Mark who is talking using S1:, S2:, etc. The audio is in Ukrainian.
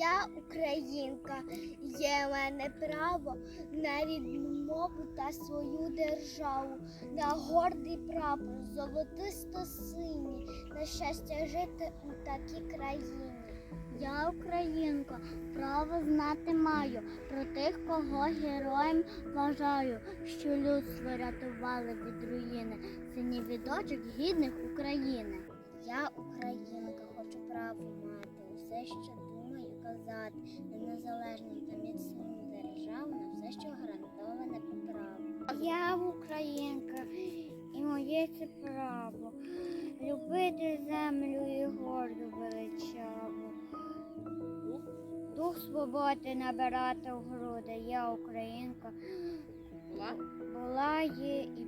S1: Я українка, є в мене право на рідну мову та свою державу, на гордий прапор, золотисто синій, на щастя жити у такій країні. Я українка, право знати маю про тих, кого героєм вважаю, що людство рятували від руїни, синів і дочок гідних України. Я українка, хочу право мати, усе, що казати, на незалежну та міцну державу, на все, що гарантоване по праву. Я українка, і моє це право любити землю і горду величаву. Дух свободи набирати в груди. Я українка
S2: Була?
S1: була, є і